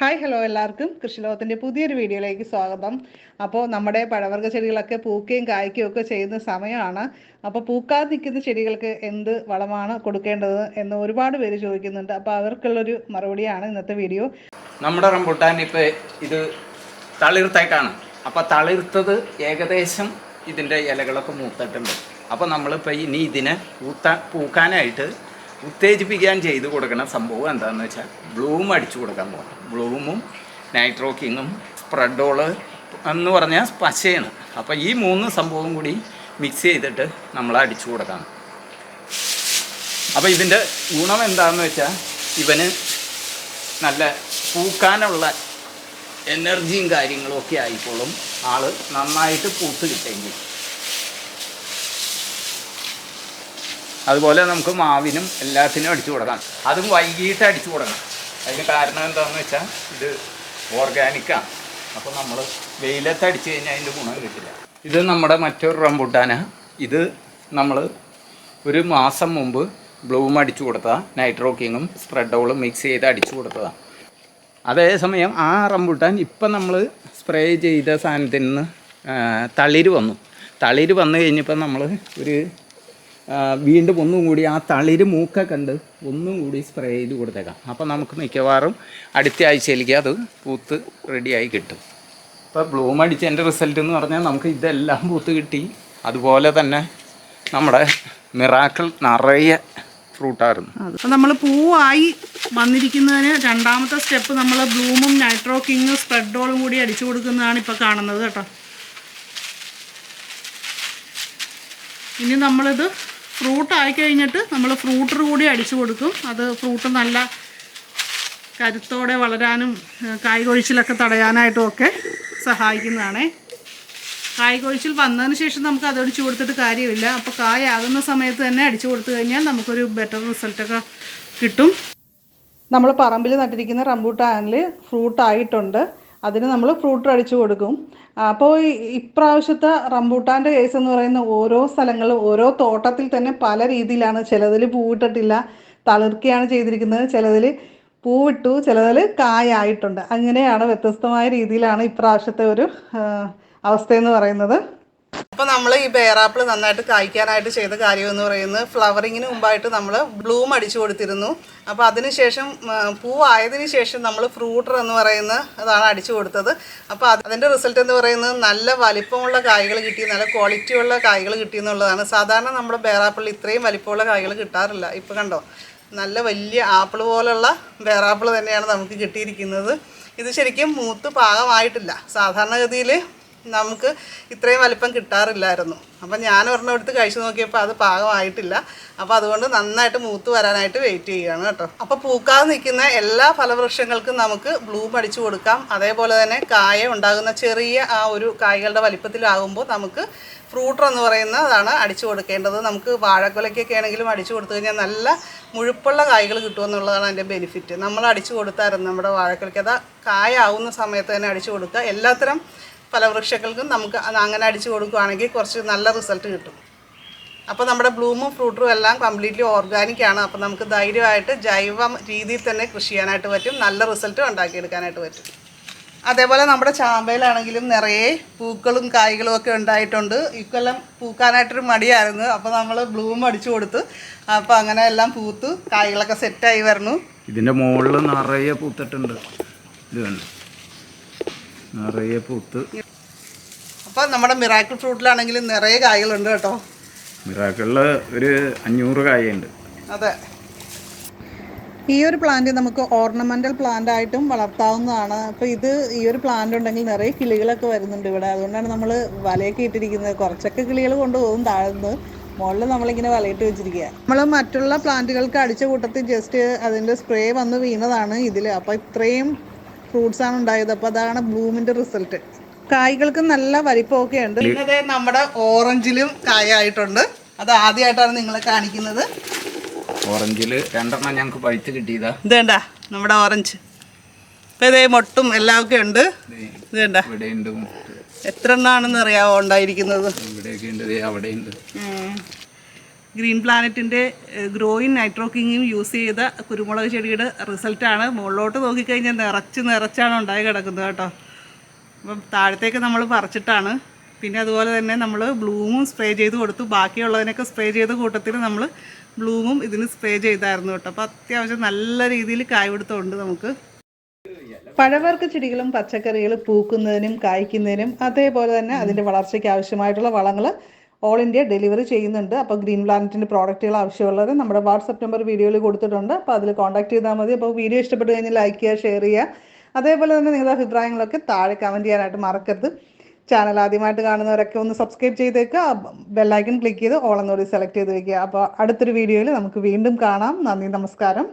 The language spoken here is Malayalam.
ഹായ് ഹലോ എല്ലാവർക്കും. കൃഷിലോകത്തിന്റെ പുതിയൊരു വീഡിയോയിലേക്ക് സ്വാഗതം. അപ്പോൾ നമ്മുടെ പഴവർഗ ചെടികളൊക്കെ പൂക്കുകയും കായ്ക്കുകയും ഒക്കെ ചെയ്യുന്ന സമയമാണ്. അപ്പോൾ പൂക്കാതെ നിൽക്കുന്ന ചെടികൾക്ക് എന്ത് വളമാണ് കൊടുക്കേണ്ടത് എന്ന് ഒരുപാട് പേര് ചോദിക്കുന്നുണ്ട്. അപ്പോൾ അവർക്കുള്ളൊരു മറുപടിയാണ് ഇന്നത്തെ വീഡിയോ. നമ്മുടെ റംബുട്ടാൻ ഇപ്പോൾ ഇത് തളിർത്തേക്കാണ് അപ്പോൾ തളിർത്തത് ഏകദേശം ഇതിന്റെ ഇലകളൊക്കെ മൂത്തിട്ടുണ്ട്. അപ്പോൾ നമ്മളിപ്പോൾ ഇനി ഇതിനെ പൂത്ത പൂക്കാനായിട്ട് ഉത്തേജിപ്പിക്കാൻ ചെയ്തു കൊടുക്കുന്ന സംഭവം എന്താണെന്ന് വെച്ചാൽ ബ്ലൂം അടിച്ചു കൊടുക്കാൻ പോകണം. ബ്ലൂമും നൈട്രോക്കിങ്ങും സ്പ്രെഡോൾ എന്ന് പറഞ്ഞാൽ പശയാണ്. അപ്പോൾ ഈ മൂന്ന് സംഭവം കൂടി മിക്സ് ചെയ്തിട്ട് നമ്മൾ അടിച്ചു കൊടുക്കണം. അപ്പോൾ ഇതിന്റെ ഗുണം എന്താണെന്ന് വെച്ചാൽ ഇവന് നല്ല പൂക്കാനുള്ള എനർജിയും കാര്യങ്ങളും ഒക്കെ ആയിക്കോളും. ആൾ നന്നായിട്ട് പൂത്ത് കിട്ടുമെങ്കിൽ അതുപോലെ നമുക്ക് മാവിനും എല്ലാത്തിനും അടിച്ചു കൊടുക്കാം. അതും വൈകിട്ട് അടിച്ചു കൊടുക്കണം. അതിന് കാരണം എന്താണെന്ന് വെച്ചാൽ ഇത് ഓർഗാനിക്കാണ് അപ്പോൾ നമ്മൾ വെയിലത്ത് അടിച്ചു കഴിഞ്ഞാൽ അതിന്റെ ഗുണം കിട്ടില്ല. ഇത് നമ്മുടെ മറ്റൊരു റംബുട്ടാന. ഇത് നമ്മൾ ഒരു മാസം മുമ്പ് ബ്ലൂം അടിച്ചു കൊടുത്തതാണ് നൈട്രോക്കിങ്ങും സ്പ്രെഡോളും മിക്സ് ചെയ്ത് അടിച്ചു കൊടുത്തതാണ് അതേസമയം ആ റംബുട്ടാൻ ഇപ്പം നമ്മൾ സ്പ്രേ ചെയ്ത സാധനത്തിൽ നിന്ന് തളിര് വന്നു. തളിര് വന്നു കഴിഞ്ഞപ്പോൾ നമ്മൾ ഒരു വീണ്ടും ഒന്നും കൂടി ആ തളിര് മൂക്ക കണ്ട് ഒന്നും കൂടി സ്പ്രേ ചെയ്ത് കൊടുത്തേക്കാം. അപ്പോൾ നമുക്ക് മിക്കവാറും അടുത്ത ആഴ്ചയിലേക്ക് അത് പൂത്ത് റെഡിയായി കിട്ടും. ഇപ്പോൾ ബ്ലൂം അടിച്ചതിന്റെ റിസൾട്ട് എന്ന് പറഞ്ഞാൽ നമുക്ക് ഇതെല്ലാം പൂത്ത് കിട്ടി. അതുപോലെ തന്നെ നമ്മുടെ മിറാക്കിൾ നിറയെ ഫ്രൂട്ടായിരുന്നു അപ്പോൾ നമ്മൾ പൂവായി വന്നിരിക്കുന്നതിന് രണ്ടാമത്തെ സ്റ്റെപ്പ് നമ്മൾ ബ്ലൂമും നൈട്രോ സ്പ്രെഡോളും കൂടി അടിച്ചു കൊടുക്കുന്നതാണ് ഇപ്പോൾ കാണുന്നത് കേട്ടോ. ഇനി നമ്മളിത് ഫ്രൂട്ട് ആയി കഴിഞ്ഞിട്ട് നമ്മൾ ഫ്രൂട്ടർ കൂടി അടിച്ചു കൊടുക്കും. അത് ഫ്രൂട്ട് നല്ല കരുത്തോടെ വളരാനും കായ്കൊഴിച്ചിലൊക്കെ തടയാനായിട്ടും ഒക്കെ സഹായിക്കുന്നതാണേ. കായ്കൊഴിച്ചിൽ വന്നതിന് ശേഷം നമുക്ക് അത് അടിച്ചു കൊടുത്തിട്ട് കാര്യമില്ല. അപ്പോൾ കായാകുന്ന സമയത്ത് തന്നെ അടിച്ചു കൊടുത്തു കഴിഞ്ഞാൽ നമുക്കൊരു ബെറ്റർ റിസൾട്ടൊക്കെ കിട്ടും. നമ്മൾ പറമ്പിൽ നട്ടിരിക്കുന്ന റംബൂട്ടാനിൽ ഫ്രൂട്ട് ആയിട്ടുണ്ട് അതിന് നമ്മൾ ഫ്രൂട്ട് അടിച്ചു കൊടുക്കും. അപ്പോൾ ഇപ്രാവശ്യത്തെ റംബൂട്ടാന്റെ കേസ് എന്ന് പറയുന്ന ഓരോ സ്ഥലങ്ങളും ഓരോ തോട്ടത്തിൽ തന്നെ പല രീതിയിലാണ്. ചിലതിൽ പൂവിട്ടിട്ടില്ല തളിർക്കുകയാണ് ചെയ്തിരിക്കുന്നത്. ചിലതിൽ പൂവിട്ടു ചിലതിൽ കായായിട്ടുണ്ട്. അങ്ങനെയാണ് വ്യത്യസ്തമായ രീതിയിലാണ് ഇപ്രാവശ്യത്തെ ഒരു അവസ്ഥയെന്ന് പറയുന്നത്. അപ്പോൾ നമ്മൾ ഈ ബേറാപ്പിൾ നന്നായിട്ട് കായ്ക്കാനായിട്ട് ചെയ്ത കാര്യം എന്ന് പറയുന്നത് ഫ്ലവറിങ്ങിന് മുമ്പായിട്ട് നമ്മൾ ബ്ലൂം അടിച്ചു കൊടുത്തിരുന്നു. അപ്പോൾ അതിനുശേഷം പൂവായതിനു ശേഷം നമ്മൾ ഫ്രൂട്ടർ എന്ന് പറയുന്ന അതാണ് അടിച്ചു കൊടുത്തത്. അപ്പോൾ അത് അതിന്റെ റിസൾട്ട് എന്ന് പറയുന്നത് നല്ല വലിപ്പമുള്ള കായ്കൾ കിട്ടി നല്ല ക്വാളിറ്റിയുള്ള കായ്കൾ കിട്ടി എന്നുള്ളതാണ്. സാധാരണ നമ്മുടെ ബേറാപ്പിൾ ഇത്രയും വലിപ്പമുള്ള കായ്കൾ കിട്ടാറില്ല. ഇപ്പോൾ കണ്ടോ? നല്ല വലിയ ആപ്പിൾ പോലുള്ള ബേറാപ്പിൾ തന്നെയാണ് നമുക്ക് കിട്ടിയിരിക്കുന്നത്. ഇത് ശരിക്കും മൂത്ത് പാകമായിട്ടില്ല. സാധാരണഗതിയിൽ നമുക്ക് ഇത്രയും വലിപ്പം കിട്ടാറില്ലായിരുന്നു. അപ്പം ഞാൻ ഒരെണ്ണം എടുത്ത് കഴിച്ചു നോക്കിയപ്പോൾ അത് പാകമായിട്ടില്ല. അപ്പോൾ അതുകൊണ്ട് നന്നായിട്ട് മൂത്ത് വരാനായിട്ട് വെയിറ്റ് ചെയ്യുകയാണ് കേട്ടോ. അപ്പോൾ പൂക്കാതെ നിൽക്കുന്ന എല്ലാ ഫലവൃക്ഷങ്ങൾക്കും നമുക്ക് ബ്ലൂം അടിച്ചു കൊടുക്കാം. അതേപോലെ തന്നെ കായ ഉണ്ടാകുന്ന ചെറിയ ആ ഒരു കായകളുടെ വലിപ്പത്തിലാകുമ്പോൾ നമുക്ക് ഫ്രൂട്ടർ എന്ന് പറയുന്ന അതാണ് അടിച്ചു കൊടുക്കേണ്ടത്. നമുക്ക് വാഴക്കൊലയ്ക്കൊക്കെ ആണെങ്കിലും അടിച്ചു കൊടുത്തു കഴിഞ്ഞാൽ നല്ല മുഴുപ്പുള്ള കായ്കൾ കിട്ടുമെന്നുള്ളതാണ് അതിന്റെ ബെനിഫിറ്റ് നമ്മൾ അടിച്ചു കൊടുത്തായിരുന്നു നമ്മുടെ വാഴക്കൊലയ്ക്ക് കായ ആവുന്ന സമയത്ത് തന്നെ അടിച്ചു കൊടുക്കുക. എല്ലാത്തരം ഫലവൃക്ഷങ്ങൾക്കും നമുക്ക് അങ്ങനെ അടിച്ചു കൊടുക്കുകയാണെങ്കിൽ കുറച്ച് നല്ല റിസൾട്ട് കിട്ടും. അപ്പോൾ നമ്മുടെ ബ്ലൂമും ഫ്രൂട്ടും എല്ലാം കംപ്ലീറ്റ്ലി ഓർഗാനിക് ആണ്. അപ്പോൾ നമുക്ക് ധൈര്യമായിട്ട് ജൈവ രീതിയിൽ തന്നെ കൃഷി ചെയ്യാനായിട്ട് പറ്റും. നല്ല റിസൾട്ട് ഉണ്ടാക്കിയെടുക്കാനായിട്ട് പറ്റും. അതേപോലെ നമ്മുടെ ചാമ്പയിലാണെങ്കിലും നിറയെ പൂക്കളും കായ്കളും ഒക്കെ ഉണ്ടായിട്ടുണ്ട്. ഇക്കൊല്ലം പൂക്കാനായിട്ടൊരു മടിയായിരുന്നു. അപ്പോൾ നമ്മൾ ബ്ലൂം അടിച്ചു കൊടുത്ത് അപ്പോൾ അങ്ങനെ എല്ലാം പൂത്ത് കായ്കളൊക്കെ സെറ്റായി വരണു ഇതിന്റെ മുകളിൽ നിറയെ പൂത്തിട്ടുണ്ട്. ഇത് കണ്ടു? നിറയെ പൂത്ത്. അപ്പോൾ നമ്മുടെ മിറാക്കിൾ ഫ്രൂട്ടിലാണെങ്കിൽ നിറയെ കായകളുണ്ട് കേട്ടോ. മിറാക്കിളിൽ ഒരു അഞ്ഞൂറ് കായുണ്ട് അതെ. ഈ ഒരു പ്ലാന്റ് നമുക്ക് ഓർണമെന്റൽ പ്ലാന്റ് ആയിട്ടും വളർത്താവുന്നതാണ്. അപ്പോൾ ഇത് ഈ ഒരു പ്ലാന്റ് ഉണ്ടെങ്കിൽ നിറയെ കിളികളൊക്കെ വരുന്നുണ്ട് ഇവിടെ. അതുകൊണ്ടാണ് നമ്മൾ വലയൊക്കെ ഇട്ടിരിക്കുന്നത്. കുറച്ചൊക്കെ കിളികൾ കൊണ്ടുപോകും താഴ്ന്ന്. മുകളിൽ നമ്മളിങ്ങനെ വലയിട്ട് വെച്ചിരിക്കുക. നമ്മൾ മറ്റുള്ള പ്ലാന്റുകൾക്ക് അടിച്ച കൂട്ടത്തിൽ ജസ്റ്റ് അതിന്റെ സ്പ്രേ വന്ന് വീണതാണ് ഇതിൽ അപ്പോൾ ഇത്രയും ഫ്രൂട്ട്സ് ആണ് ഉണ്ടായത്. അപ്പോൾ അതാണ് ബ്ലൂമിന്റെ റിസൾട്ട്. കായ്കൾക്ക് നല്ല വലിപ്പമൊക്കെ ഉണ്ട്. പിന്നെ നമ്മുടെ ഓറഞ്ചിലും കായായിട്ടുണ്ട്. അത് ആദ്യമായിട്ടാണ് നിങ്ങളെ കാണിക്കുന്നത്. ഓറഞ്ചിൽ രണ്ടെണ്ണം ഞങ്ങൾക്ക് പഴുത്ത് കിട്ടിയതാ. ഇതേണ്ട നമ്മുടെ ഓറഞ്ച്. ഇപ്പം ഇതേ മൊട്ടും എല്ലാം ഒക്കെ ഉണ്ട് ഇതേണ്ട. എത്ര എണ്ണാണെന്ന് അറിയാവോ ഉണ്ടായിരിക്കുന്നത്? ഇവിടെയൊക്കെ ഉണ്ട് അവിടെ അവിടെയുണ്ട്. ഗ്രീൻ പ്ലാനറ്റിന്റെ ഗ്രോയിൻ നൈട്രോക്കിങ്ങും യൂസ് ചെയ്ത കുരുമുളക് ചെടിയുടെ റിസൾട്ടാണ്. മുകളിലോട്ട് നോക്കിക്കഴിഞ്ഞാൽ നിറച്ച് നിറച്ചാണ് ഉണ്ടായി കിടക്കുന്നത് കേട്ടോ. അപ്പം താഴത്തേക്ക് നമ്മൾ പറിച്ചിട്ടാണ്. പിന്നെ അതുപോലെ തന്നെ നമ്മൾ ബ്ലൂമും സ്പ്രേ ചെയ്ത് കൊടുത്തു. ബാക്കിയുള്ളതിനൊക്കെ സ്പ്രേ ചെയ്ത കൂട്ടത്തിൽ നമ്മൾ ബ്ലൂമും ഇതിന് സ്പ്രേ ചെയ്തായിരുന്നു കേട്ടോ. അപ്പോൾ അത്യാവശ്യം നല്ല രീതിയിൽ കായ്പെടുത്തുണ്ട് നമുക്ക്. പഴവർഗ ചെടികളും പച്ചക്കറികളും പൂക്കുന്നതിനും കായ്ക്കുന്നതിനും അതേപോലെ തന്നെ അതിന്റെ വളർച്ചയ്ക്ക് ആവശ്യമായിട്ടുള്ള വളങ്ങൾ ഓൾ ഇന്ത്യ ഡെലിവറി ചെയ്യുന്നുണ്ട്. അപ്പോൾ ഗ്രീൻ പ്ലാനറ്റിന്റെ പ്രോഡക്റ്റുകൾ ആവശ്യമുള്ളവർ നമ്മുടെ വാട്സപ്പ് നമ്പർ വീഡിയോയിൽ കൊടുത്തിട്ടുണ്ട്. അപ്പോൾ അതിൽ കോൺടാക്ട് ചെയ്താൽ മതി. അപ്പോൾ വീഡിയോ ഇഷ്ടപ്പെട്ട് കഴിഞ്ഞാൽ ലൈക്ക് ചെയ്യുക ഷെയർ ചെയ്യുക. അതേപോലെ തന്നെ നിങ്ങളുടെ അഭിപ്രായങ്ങളൊക്കെ താഴെ കമന്റ് ചെയ്യാനായിട്ട് മറക്കരുത്. ചാനൽ ആദ്യമായിട്ട് കാണുന്നവരൊക്കെ ഒന്ന് സബ്സ്ക്രൈബ് ചെയ്തേക്കുക. ബെല്ലൈക്കൺ ക്ലിക്ക് ചെയ്ത് ഓൾ എന്നോട് സെലക്ട് ചെയ്ത് വെക്കുക. അപ്പോൾ അടുത്തൊരു വീഡിയോയിൽ നമുക്ക് വീണ്ടും കാണാം. നന്ദി നമസ്കാരം.